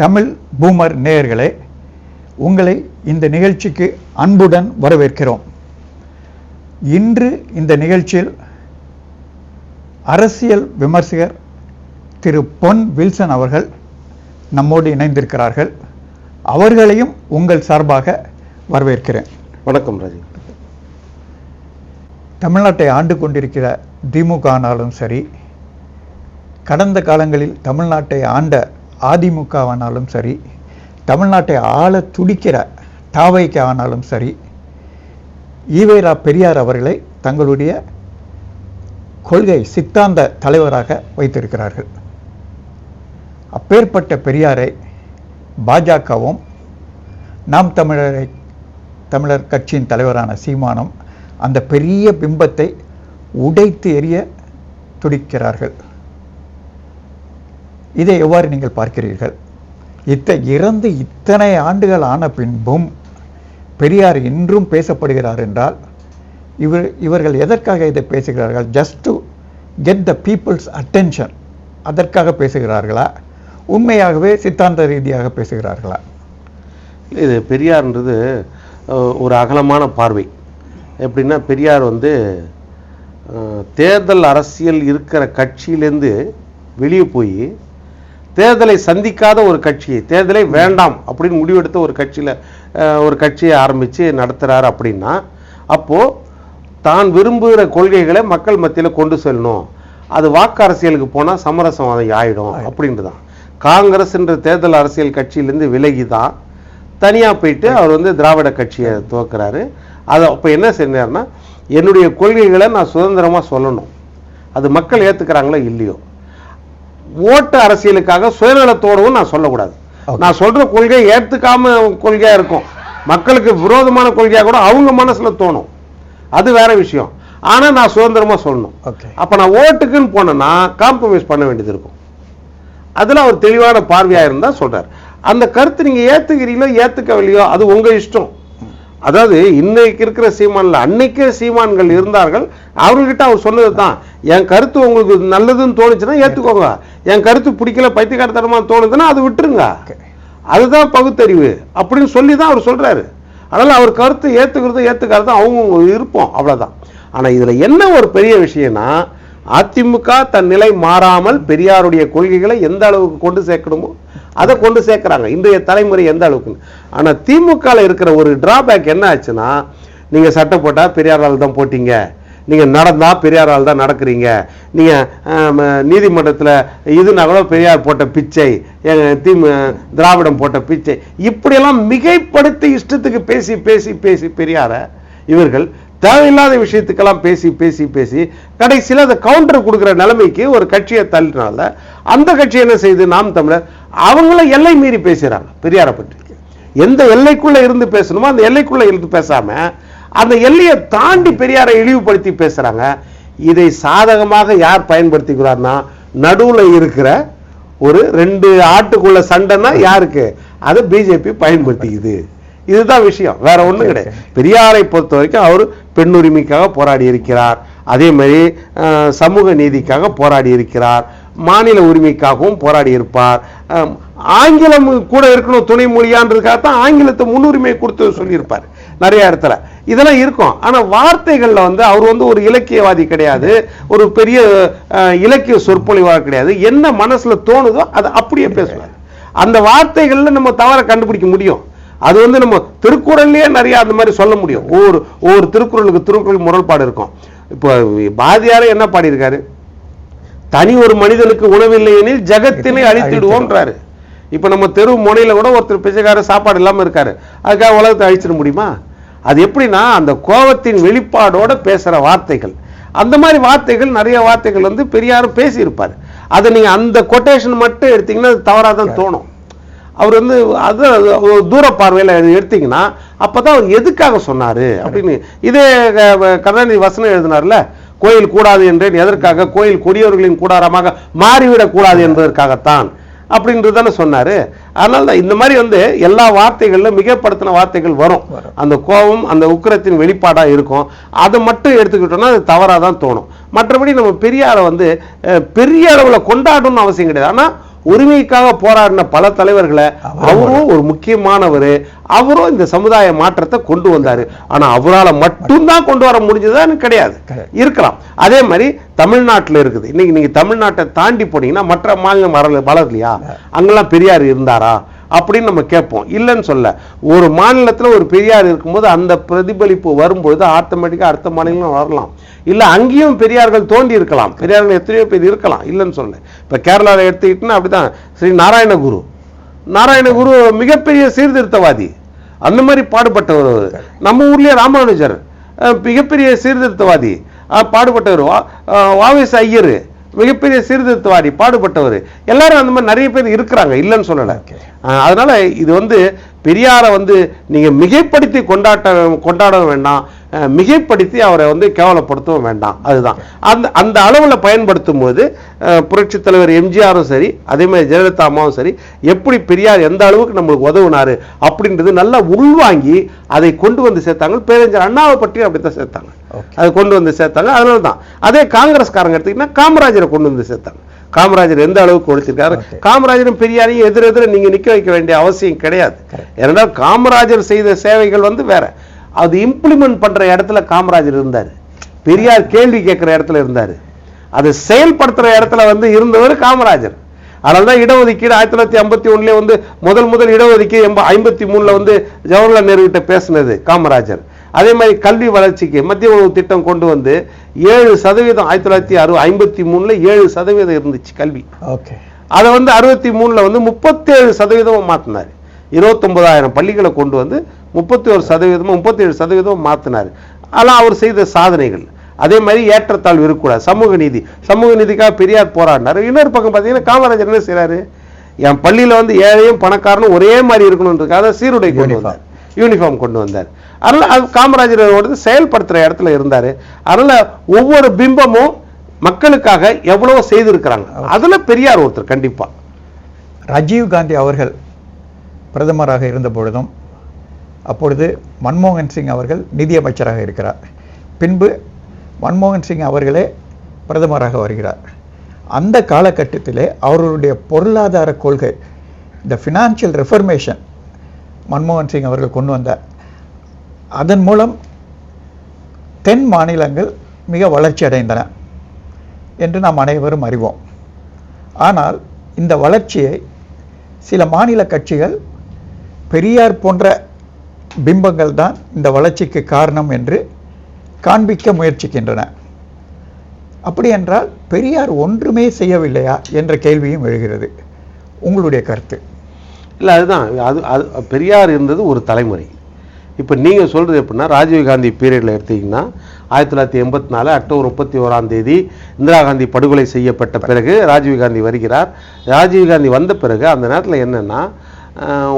Tamil boomer நேயர்களே உங்களை இந்த நிகழ்ச்சிக்கு அன்புடன் வரவேற்கிறோம். இன்று இந்த நிகழ்ச்சியில் அரசியல் விமர்சகர் திரு பொன் வில்சன் அவர்கள் நம்மோடு இணைந்திருக்கிறார்கள். அவர்களையும் உங்கள் சார்பாக வரவேற்கிறேன். வணக்கம் ராஜீவ் தமிழ்நாட்டை ஆண்டு கொண்டிருக்கிற திமுகனாலும் சரி கடந்த காலங்களில் தமிழ்நாட்டை ஆண்ட அதிமுகவானாலும் சரி தமிழ்நாட்டை ஆள துடிக்கிற தாவைக்கு ஆனாலும் சரி ஈவேரா பெரியார் அவர்களை தங்களுடைய கொள்கை சித்தாந்த தலைவராக வைத்திருக்கிறார்கள். அப்பேற்பட்ட பெரியாரை பாஜகவும் நாம் தமிழரை தமிழர் கட்சியின் தலைவரான சீமானம் அந்த பெரிய பிம்பத்தை உடைத்து எறிய துடிக்கிறார்கள். இதை எவ்வாறு நீங்கள் பார்க்கிறீர்கள்? இத்த இறந்து இத்தனை ஆண்டுகள் ஆன பின்பும் பெரியார் இன்றும் பேசப்படுகிறார் என்றால் இவர் இவர்கள் எதற்காக இதை பேசுகிறார்கள்? Just to get the people's attention அதற்காக பேசுகிறார்களா? உண்மையாகவே சித்தாந்த ரீதியாக பேசுகிறார்களா? இது பெரியார்ன்றது ஒரு அகலமான பார்வை. எப்படின்னா பெரியார் வந்து தேர்தல் அரசியல் இருக்கிற கட்சியிலேருந்து வெளியே போய் தேர்தலை சந்திக்காத ஒரு கட்சியை தேர்தலை வேண்டாம் அப்படின்னு முடிவெடுத்த ஒரு கட்சியில் ஒரு கட்சியை ஆரம்பித்து நடத்துகிறார் அப்படின்னா அப்போது தான் விரும்புகிற கொள்கைகளை மக்கள் மத்தியில் கொண்டு செல்லணும். அது வாக்கு அரசியலுக்கு போனால் சமரசவாதம் ஆயிடும் அப்படின்ட்டு தான் காங்கிரஸ் என்ற தேர்தல் அரசியல் கட்சியிலேருந்து விலகி தான் தனியாக போயிட்டு அவர் வந்து திராவிட கட்சியை துவக்கிறாரு. அது அப்போ என்ன செஞ்சார்னா என்னுடைய கொள்கைகளை நான் சுதந்திரமாக சொல்லணும். அது மக்கள் ஏற்றுக்கிறாங்களோ இல்லையோ. ஓட்டு அரசியலுக்காக சுயநலத்தோடவும் நான் சொல்லக்கூடாது. நான் சொல்ற கொள்கை ஏற்றுக்காம கொள்கையா இருக்கும். மக்களுக்கு விரோதமான கொள்கையா கூட அவங்க மனசுல தோணும். அது வேற விஷயம். ஆனா நான் சுதந்திரமா சொல்லணும். அப்ப நான் ஓட்டுக்குன்னு போனேன்னா காம்ப்ரமைஸ் பண்ண வேண்டியது இருக்கும். அதுல அவர் தெளிவான பார்வையா இருந்தா சொல்றாரு. அந்த கருத்து நீங்க ஏத்துக்கிறீங்களோ ஏத்துக்கவில்லையோ அது உங்க இஷ்டம். அதாவது இன்னைக்கு இருக்கிற சீமான்ல அன்னைக்கே சீமான்கள் இருந்தார்கள். அவர்கிட்ட அவர் சொன்னது தான் என் கருத்து உங்களுக்கு நல்லதுன்னு தோணுச்சுன்னா ஏத்துக்கோங்க. என் கருத்து பிடிக்கல பைத்தியக்காரத்தனமா தோணுதுன்னா அது விட்டுருங்க. அதுதான் பகுத்தறிவு அப்படின்னு சொல்லி தான் அவர் சொல்றாரு. அதனால அவர் கருத்து ஏத்துக்கிறது ஏத்துக்காதது அவங்க இருப்போம் அவ்வளவுதான். ஆனா இதுல என்ன ஒரு பெரிய விஷயம்னா அதிமுக தன் நிலை மாறாமல் பெரியாருடைய கொள்கைகளை எந்த அளவுக்கு கொண்டு சேர்க்கணுமோ அதை கொண்டு சேர்க்குறாங்க. இன்றைய தலைமுறை எந்த அளவுக்கு ஆனா திமுகவில் இருக்கிற ஒரு டிராபேக் என்ன ஆச்சுன்னா நீங்க சட்டை போட்டா பெரியாரால் தான் போட்டீங்க. நீங்க நடந்தா பெரியாரால் தான் நடக்கிறீங்க. நீங்க நீதிமன்றத்தில் நீதிமன்றத்துல இதுனா கூட பெரியார் போட்ட பிச்சை திமு திராவிடம் போட்ட பிச்சை இப்படியெல்லாம் மிகைப்படுத்தி இஷ்டத்துக்கு பேசி பேசி பேசி பெரியாரை இவர்கள் தேவையில்லாத விஷயத்துக்கெல்லாம் பேசி பேசி பேசி கடைசியில் அதை கவுண்டர் கொடுக்குற நிலைமைக்கு ஒரு கட்சியை தள்ளினால அந்த கட்சி என்ன செய்யுது நாம் தமிழர் அவங்கள எல்லை மீறி பேசுறாங்க பெரியாரை பற்றி. எந்த எல்லைக்குள்ள இருந்து பேசணுமோ அந்த எல்லைக்குள்ள இருந்து பேசாம அந்த எல்லையை தாண்டி பெரியாரை இழிவுபடுத்தி பேசுறாங்க. இதை சாதகமாக யார் பயன்படுத்திக்கிறார்னா நடுவுல இருக்கிற ஒரு ரெண்டு ஆட்டுக்குள்ள சண்டைன்னா யாருக்கு? அது பிஜேபி பயன்படுத்திக்குது. இதுதான் விஷயம் வேற ஒண்ணும் கிடையாது. பெரியாரை பொறுத்த வரைக்கும் அவர் பெண்ணுரிமைக்காக போராடி இருக்கிறார். அதே மாதிரி சமூக நீதிக்காக போராடி இருக்கிறார். மாநில உரிமைக்காகவும் போராடி இருப்பார் ஆங்கிலம் கூட இருக்கணும் துணை மொழியான்றதுக்காக தான் ஆங்கிலத்தை முன்னுரிமை கொடுத்து சொல்லியிருப்பார். நிறைய இடத்துல. இதெல்லாம் இருக்கும். ஆனா வார்த்தைகள்ல வந்து அவர் வந்து ஒரு இலக்கியவாதி கிடையாது. ஒரு பெரிய இலக்கிய சொற்பொழிவாக கிடையாது. என்ன மனசுல தோணுதோ அதை அப்படியே பேசுவார். அந்த வார்த்தைகள்ல நம்ம தவற கண்டுபிடிக்க முடியும். அது வந்து நம்ம திருக்குறள்லயே நிறைய அந்த மாதிரி சொல்ல முடியும். ஒவ்வொரு ஒவ்வொரு திருக்குறளுக்கு திருக்குறள் முரண்பாடு இருக்கும். இப்போ பாரதியாரே என்ன பாடியிருக்காரு? தனி ஒரு மனிதனுக்கு உணவில்லை எனில் ஜகத்தினை அழித்திடுவோம்ன்றாரு. இப்ப நம்ம தெரு முனையில கூட ஒருத்தர் பிச்சைக்கார சாப்பாடு இல்லாம இருக்காரு. அதுக்காக உலகத்தை அழிச்சிட முடியுமா? அது எப்படின்னா அந்த கோபத்தின் வெளிப்பாடோட பேசுற வார்த்தைகள். அந்த மாதிரி வார்த்தைகள் நிறைய வார்த்தைகள் வந்து பெரியாரும் பேசியிருப்பார். அதை நீங்க அந்த கொட்டேஷன் மட்டும் எடுத்தீங்கன்னா அது தவறாக தான் தோணும். அவர் வந்து அது தூர பார்வையில் எடுத்தீங்கன்னா அப்பதான் அவர் எதுக்காக சொன்னாரு? அப்படின்னு. இதே கருணாநிதி வசனம் எழுதினார்ல கோயில் கூடாது என்றேன் எதற்காக கோயில் கொடியவர்களின் கூடாரமாக மாறிவிடக் கூடாது என்பதற்காகத்தான் அப்படின்றது தானே சொன்னாரு. அதனால தான் இந்த மாதிரி வந்து எல்லா வார்த்தைகளிலும் மிகப்படுத்தின வார்த்தைகள் வரும். அந்த கோபம் அந்த உக்கிரத்தின் வெளிப்பாடா இருக்கும். அதை மட்டும் எடுத்துக்கிட்டோம்னா அது தவறா தான் தோணும். மற்றபடி நம்ம பெரியாரை வந்து பெரிய அளவுல கொண்டாடணும்னு அவசியம் கிடையாது. ஆனா உரிமைக்காக போராடின பல தலைவர்களை அவரும் ஒரு முக்கியமானவர் அவரும் இந்த சமுதாய மாற்றத்தை கொண்டு வந்தாரு. ஆனா அவரால மட்டும்தான் கொண்டு வர முடிஞ்சதுன்னு கிடையாது. இருக்கலாம். அதே மாதிரி தமிழ்நாட்டுல இருக்குது. இன்னைக்கு நீங்க தமிழ்நாட்டை தாண்டி போனீங்கன்னா மற்ற மாநிலம் வளர வளரலையா? அங்கெல்லாம் பெரியார் இருந்தாரா? அப்படின்னு நம்ம கேட்போம். இல்லைன்னு சொல்ல. ஒரு மாநிலத்தில் ஒரு பெரியார் இருக்கும்போது அந்த பிரதிபலிப்பு வரும்பொழுது ஆட்டோமேட்டிக்காக அடுத்த மாநிலம் வரலாம். இல்லை அங்கேயும் பெரியார்கள் தோண்டி இருக்கலாம். பெரியார்கள் எத்தனையோ பேர் இருக்கலாம். இல்லைன்னு சொல்ல. இப்போ கேரளாவில் எடுத்துக்கிட்டோன்னா அப்படிதான் ஸ்ரீ நாராயணகுரு நாராயணகுரு மிகப்பெரிய சீர்திருத்தவாதி. அந்த மாதிரி பாடுபட்டவர் நம்ம ஊர்லேயே ராமானுஜர். மிகப்பெரிய சீர்திருத்தவாதி. பாடுபட்டவர். வா- ஐயர். மிகப்பெரிய சீர்திருத்தவாதி பாடுபட்டவர். எல்லாரும் அந்த மாதிரி நிறைய பேர் இருக்கிறாங்க இல்லைன்னு சொல்லல. அதனால இது வந்து பெரியாரை வந்து நீங்க மிகைப்படுத்தி கொண்டாட்ட கொண்டாட வேண்டாம். மிகைப்படுத்தி அவரை வந்து கேவலப்படுத்தவும் வேண்டாம். அதுதான். அந்த அந்த அளவுல பயன்படுத்தும் போது அஹ், புரட்சித் தலைவர் எம்ஜிஆரும் சரி அதே மாதிரி ஜெயலலிதா அம்மாவும் சரி எப்படி பெரியார் எந்த அளவுக்கு நம்மளுக்கு உதவுனாரு அப்படின்றது நல்லா உள்வாங்கி அதை கொண்டு வந்து சேர்த்தாங்க. பேரறிஞர் அண்ணாவை பற்றி அப்படித்தான் சேர்த்தாங்க. அதை கொண்டு வந்து சேர்த்தாங்க. அதனால தான் அதே காங்கிரஸ்காரங்க எடுத்தீங்கன்னா காமராஜரை கொண்டு வந்து சேர்த்தாங்க. காமராஜர் எந்த அளவுக்கு Okay. காமராஜரும் பெரியாரையும் எதிர் எதிர நீங்க நிக்க வைக்க வேண்டிய அவசியம் கிடையாது. ஏனென்றால் காமராஜர் செய்த சேவைகள் வந்து வேற. அது இம்ப்ளிமெண்ட் பண்ற இடத்துல காமராஜர் இருந்தார். பெரியார் கேள்வி கேட்கிற இடத்துல இருந்தாரு. அதை செயல்படுத்துற இடத்துல வந்து இருந்தவர் காமராஜர். அதனால தான் இடஒதுக்கீடு ஆயிரத்தி தொள்ளாயிரத்தி ஐம்பத்தி ஒண்ணுல வந்து முதல் முதல் இடஒதுக்கீடு எம்ப ஐம்பத்தி மூணுல வந்து ஜவஹர்லால் நேரு கிட்ட பேசினது காமராஜர். அதே மாதிரி கல்வி வளர்ச்சிக்கு மத்திய உணவு திட்டம் கொண்டு வந்து ஏழு சதவீதம் ஆயிரத்தி தொள்ளாயிரத்தி அறுபது ஐம்பத்தி மூணுல ஏழு சதவீதம் இருந்துச்சு கல்வி. ஓகே அதை வந்து அறுபத்தி மூணுல வந்து முப்பத்தேழு சதவீதம் மாத்தினார். இருபத்தொன்பதாயிரம் பள்ளிகளை கொண்டு வந்து முப்பத்தி ஒரு சதவீதமும் முப்பத்தேழு சதவீதம் மாத்தினார். அதெல்லாம் அவர் செய்த சாதனைகள். அதே மாதிரி ஏற்றத்தாழ்வு இருக்கக்கூடாது. சமூக நீதி. சமூக நீதிக்காக பெரியார் போராடினார். இன்னொரு பக்கம் பார்த்தீங்கன்னா காமராஜர் என்ன செய்றாரு? என் பள்ளியில வந்து ஏழையும் பணக்காரனும் ஒரே மாதிரி இருக்கணுன்றதுக்காக சீருடை கொண்டு. வந்தார். யூனிஃபார்ம் கொண்டு வந்தார். அதனால அது காமராஜரோட செயல்படுத்துற இடத்துல இருந்தாரு. அதனால ஒவ்வொரு பிம்பமும் மக்களுக்காக எவ்வளவோ செய்திருக்கிறாங்க. அதுல பெரியார் ஒருத்தர் கண்டிப்பா. ராஜீவ் காந்தி அவர்கள் பிரதமராக இருந்த பொழுதும் அப்பொழுது மன்மோகன் சிங் அவர்கள் நிதியமைச்சராக இருக்கிறார். பின்பு மன்மோகன் சிங் அவர்களே பிரதமராக வருகிறார். அந்த காலகட்டத்திலே அவர்களுடைய பொருளாதார கொள்கை இந்த ஃபினான்ஷியல் ரெஃபர்மேஷன் மன்மோகன் சிங் அவர்கள் கொண்டு வந்தார். அதன் மூலம் தென் மாநிலங்கள் மிக வளர்ச்சி அடைந்தன என்று நாம் அனைவரும் அறிவோம். ஆனால் இந்த வளர்ச்சியை சில மாநில கட்சிகள் பெரியார் போன்ற பிம்பங்கள் தான் இந்த வளர்ச்சிக்கு காரணம் என்று காண்பிக்க முயற்சிக்கின்றன. அப்படி என்றால் பெரியார் ஒன்றுமே செய்யவில்லையா என்ற கேள்வியும் எழுகிறது. உங்களுடைய கருத்து? இல்லை அதுதான். அது அது பெரியார் இருந்தது ஒரு தலைமுறை. இப்போ நீங்கள் சொல்றது எப்படின்னா ராஜீவ் காந்தி பீரியடில் எடுத்தீங்கன்னா ஆயிரத்தி தொள்ளாயிரத்தி எண்பத்தி நாலு அக்டோபர் முப்பத்தி ஓராம் தேதி இந்திரா காந்தி படுகொலை செய்யப்பட்ட பிறகு ராஜீவ் காந்தி வருகிறார். ராஜீவ் காந்தி வந்த பிறகு அந்த நேரத்தில் என்னென்னா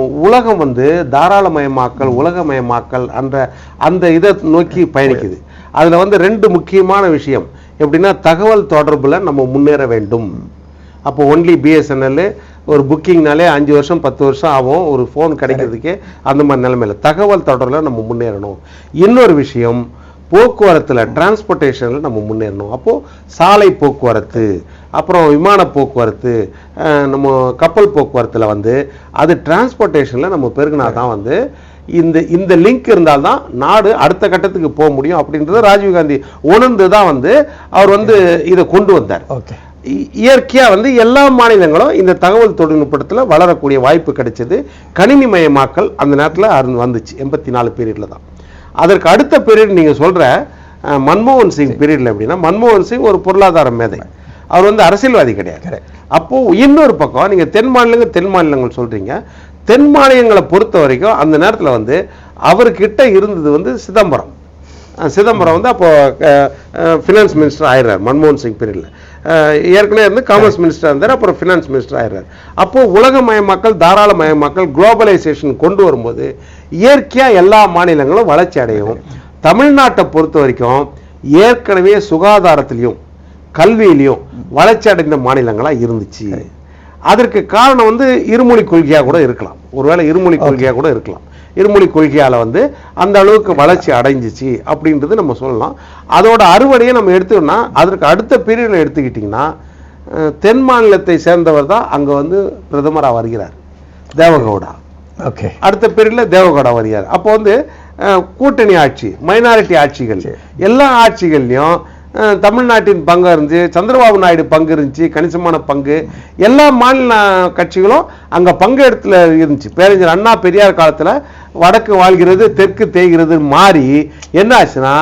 உலகம் வந்து தாராளமயமாக்கல் உலகமயமாக்கல் என்ற அந்த இதை நோக்கி பயணிக்குது. அதுல வந்து ரெண்டு முக்கியமான விஷயம். எப்படின்னா தகவல் தொடர்புல நம்ம முன்னேற வேண்டும். அப்போ ஒன்லி பிஎஸ்என்எல் ஒரு புக்கிங்னாலே அஞ்சு வருஷம் பத்து வருஷம் ஆகும். ஒரு ஃபோன் கிடைக்கிறதுக்கே அந்த மாதிரி நிலைமையில். தகவல் தொடரில் நம்ம முன்னேறணும். இன்னொரு விஷயம் போக்குவரத்துல டிரான்ஸ்போர்ட்டேஷனில் நம்ம முன்னேறணும். அப்போ சாலை போக்குவரத்து அப்புறம் விமான போக்குவரத்து நம்ம கப்பல் போக்குவரத்துல வந்து அது டிரான்ஸ்போர்ட்டேஷனில் நம்ம பெருகினா தான் வந்து இந்த இந்த லிங்க் இருந்தால்தான் நாடு அடுத்த கட்டத்துக்கு போக முடியும் அப்படின்றத ராஜீவ்காந்தி உணர்ந்து தான் வந்து அவர் வந்து இதை கொண்டு வந்தார். ஓகே. இ- இயற்கையா வந்து எல்லா மாநிலங்களும் இந்த தகவல் தொழில்நுட்பத்துல வளரக்கூடிய வாய்ப்பு கிடைச்சது. கணினிமயமாக்கல் அந்த நேரத்துல வந்துச்சு எண்பத்தி நாலு பீரியட்ல தான். அதற்கு அடுத்த பீரியட் நீங்க சொல்ற அஹ், மன்மோகன் சிங் பீரியட்ல எப்படின்னா மன்மோகன் சிங் ஒரு பொருளாதார மேதை. அவர் வந்து அரசியல்வாதி கிடையாது. Correct. அப்போ இன்னொரு பக்கம் நீங்க தென் மாநிலங்கள் தென் மாநிலங்கள் சொல்றீங்க. தென் மாநிலங்களை பொறுத்த வரைக்கும் அந்த நேரத்துல வந்து அவர்கிட்ட இருந்தது வந்து சிதம்பரம். சிதம்பரம் வந்து அப்போ ஃபினான்ஸ் மினிஸ்டர் ஆயிடுறார் மன்மோகன் சிங் பீரியட்ல. ஏற்கனவே இருந்து காமர்ஸ் மினிஸ்டர் இருந்தார் அப்புறம் ஃபினான்ஸ் மினிஸ்டர் ஆயிடுறார். அப்போ உலகமயமாக்கல் தாராளமயமாக்கல் குளோபலைசேஷன் கொண்டு வரும்போது இயற்கையா எல்லா மாநிலங்களும் வளர்ச்சி அடையும் தமிழ்நாட்டை பொறுத்த வரைக்கும் ஏற்கனவே சுகாதாரத்திலையும் கல்வியிலையும் வளர்ச்சி அடைந்த மாநிலங்களா இருந்துச்சு. அதற்கு காரணம் வந்து இருமொழி கொள்கையா கூட இருக்கலாம். ஒருவேளை இருமொழி கொள்கையா கூட இருக்கலாம். இருமொழி கொள்கையால வந்து அந்த அளவுக்கு வளர்ச்சி அடைஞ்சிச்சு அப்படின்றது நம்ம சொல்லலாம். அதோட அறுவடையை நம்ம எடுத்தோம்னா அதற்கு அடுத்த பீரியட்ல எடுத்துக்கிட்டிங்கன்னா தென் மாநிலத்தை சேர்ந்தவர் தான் அங்கே வந்து பிரதமராக வருகிறார். தேவகவுடா. ஓகே. அடுத்த பீரியட்ல தேவகவுடா வருகிறார். அப்போ வந்து கூட்டணி ஆட்சி மைனாரிட்டி ஆட்சிகள் எல்லா ஆட்சிகள்லையும் தமிழ்நாட்டின் பங்கு இருந்துச்சு சந்திரபாபு நாயுடு பங்கு இருந்துச்சு கணிசமான பங்கு. எல்லா மாநில கட்சிகளும் அங்க பங்கு இடத்துல இருந்துச்சு. பேரறிஞர் அண்ணா பெரியார் காலத்துல வடக்கு வாழ்கிறது தெற்கு தேய்கிறது மாறி என்ன ஆச்சுன்னா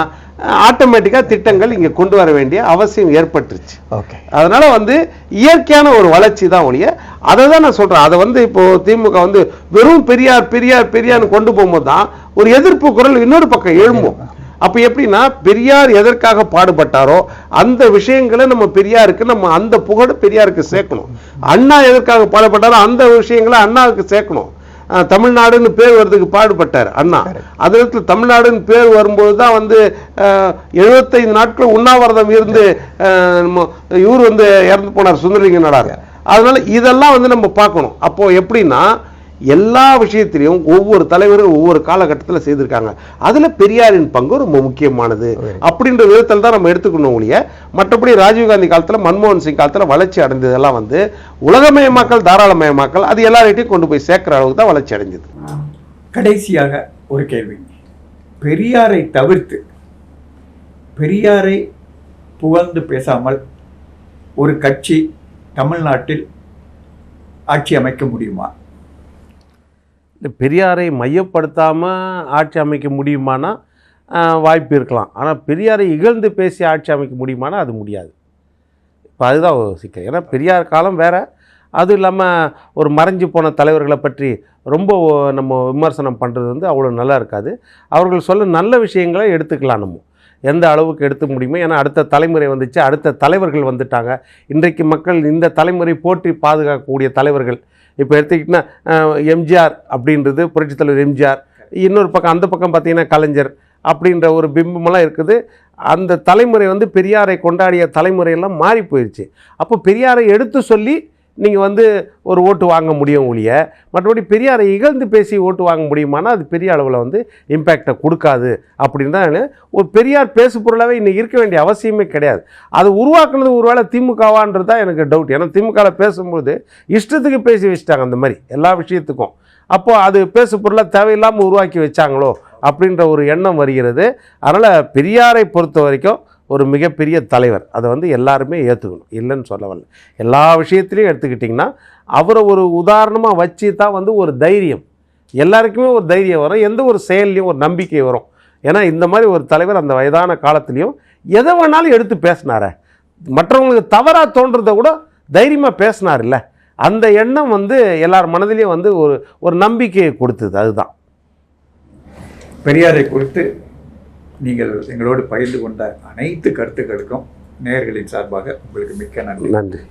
ஆட்டோமேட்டிக்காக திட்டங்கள் இங்க கொண்டு வர வேண்டிய அவசியம் ஏற்பட்டுருச்சு. ஓகே. அதனால வந்து இயற்கையான ஒரு வளர்ச்சி தான் ஒழிய அதை தான் நான் சொல்றேன். அதை வந்து இப்போ திமுக வந்து வெறும் பெரியார் பெரியார் பெரியார்னு கொண்டு போகும்போது தான் ஒரு எதிர்ப்பு குரல் இன்னொரு பக்கம் எழும்பும். அப்ப எப்படின்னா பெரியார் எதற்காக பாடுபட்டாரோ அந்த விஷயங்களை நம்ம பெரியாருக்கு நம்ம அந்த புகழ் பெரியாருக்கு சேர்க்கணும். அண்ணா எதற்காக பாடுபட்டாரோ அந்த விஷயங்களை அண்ணாவுக்கு சேர்க்கணும். தமிழ்நாடுன்னு பேர் வர்றதுக்கு பாடுபட்டார் அண்ணா. அது இடத்துல தமிழ்நாடுன்னு பேர் வரும்போது தான் வந்து 75 நாட்கள் உண்ணாவிரதம் இருந்து இவர் வந்து இறந்து போனார் சுந்தரலிங்க நடார் அதனால இதெல்லாம் வந்து நம்ம பார்க்கணும். அப்போ எப்படின்னா எல்லா விஷயத்திலையும் ஒவ்வொரு தலைவரும் ஒவ்வொரு காலகட்டத்தில் செய்திருக்காங்க. அதுல பெரியாரின் பங்கு ரொம்ப முக்கியமானது. அப்படின்ற விதத்தில் தான் நம்ம எடுத்துக்கணும் ஒழிய மற்றபடி ராஜீவ்காந்தி காலத்துல மன்மோகன் சிங் காலத்துல வளர்ச்சி அடைந்ததெல்லாம் வந்து உலகமயமாக்கல் தாராளமயமாக்கல் அது எல்லார்கிட்டையும் கொண்டு போய் சேர்க்குற அளவுக்கு தான் வளர்ச்சி அடைஞ்சது. கடைசியாக ஒரு கேள்வி. பெரியாரை தவிர்த்து பெரியாரை புகழ்ந்து பேசாமல் ஒரு கட்சி தமிழ்நாட்டில் ஆட்சி அமைக்க முடியுமா? பெரியாரை மையப்படுத்தாமல் ஆட்சி அமைக்க முடியுமானா வாய்ப்பு இருக்கலாம். ஆனால் பெரியாரை இகழ்ந்து பேசி ஆட்சி அமைக்க முடியுமானா அது முடியாது. இப்போ அதுதான் ஒரு சிக்கல். ஏன்னா பெரியார் காலம் வேறு. அதுவும் இல்லாமல் ஒரு மறைஞ்சு போன தலைவர்களை பற்றி ரொம்ப நம்ம விமர்சனம் பண்ணுறது வந்து அவ்வளோ நல்லா இருக்காது. அவர்கள் சொல்ல நல்ல விஷயங்களை எடுத்துக்கலாம் நம்ம. எந்த அளவுக்கு எடுத்து முடியுமோ ஏன்னா அடுத்த தலைமுறை வந்துச்சு அடுத்த தலைவர்கள் வந்துட்டாங்க. இன்றைக்கு மக்கள் இந்த தலைமுறை போற்றி பாதுகாக்கக்கூடிய தலைவர்கள் இப்போ எடுத்துக்கிட்டிங்கன்னா எம்ஜிஆர் அப்படின்றது புரட்சித் தலைவர் எம்ஜிஆர். இன்னொரு பக்கம் அந்த பக்கம் பார்த்தீங்கன்னா கலைஞர் அப்படின்ற ஒரு பிம்பமெல்லாம் இருக்குது. அந்த தலைமுறை வந்து பெரியாரை கொண்டாடிய தலைமுறையெல்லாம் மாறி போயிடுச்சு அப்போ பெரியாரை எடுத்து சொல்லி நீங்கள் வந்து ஒரு ஓட்டு வாங்க முடியும் ஒழிய மற்றபடி பெரியாரை இகழ்ந்து பேசி ஓட்டு வாங்க முடியுமானா அது பெரிய அளவில் வந்து இம்பேக்டை கொடுக்காது. அப்படின்னு தான் ஒரு பெரியார் பேசு பொருளாகவே இன்னும் இருக்க வேண்டிய அவசியமே கிடையாது. அது உருவாக்குனது ஒருவேளை திமுகவான்றது தான் எனக்கு டவுட் ஏன்னா திமுகவில் பேசும்போது இஷ்டத்துக்கு பேசி வச்சுட்டாங்க அந்த மாதிரி எல்லா விஷயத்துக்கும். அப்போது அது பேசு பொருளாக தேவையில்லாமல் உருவாக்கி வச்சாங்களோ அப்படின்ற ஒரு எண்ணம் வருகிறது. அதனால் பெரியாரை பொறுத்த வரைக்கும் ஒரு மிகப்பெரிய தலைவர். அதை வந்து எல்லாருமே ஏற்றுக்கணும் இல்லைன்னு சொல்ல வரல. எல்லா விஷயத்துலையும் எடுத்துக்கிட்டிங்கன்னா அவரை ஒரு உதாரணமாக வச்சு தான் வந்து ஒரு தைரியம். எல்லாருக்குமே ஒரு தைரியம் வரும். எந்த ஒரு செயல்லையும் ஒரு நம்பிக்கை வரும். ஏன்னா இந்த மாதிரி ஒரு தலைவர் அந்த வயதான காலத்துலேயும் எதை வேணாலும் எடுத்து பேசினார. மற்றவங்களுக்கு தவறாக தோன்றதை கூட தைரியமாக பேசினார்ல. அந்த எண்ணம் வந்து எல்லார் மனதிலையும் வந்து ஒரு ஒரு நம்பிக்கையை கொடுத்தது அதுதான். பெரியாரை குறித்து நீங்கள் எங்களோடு பகிர்ந்து கொண்ட அனைத்து கருத்துக்களுக்கும் நேயர்களின் சார்பாக உங்களுக்கு மிக்க நன்றி. நன்றி.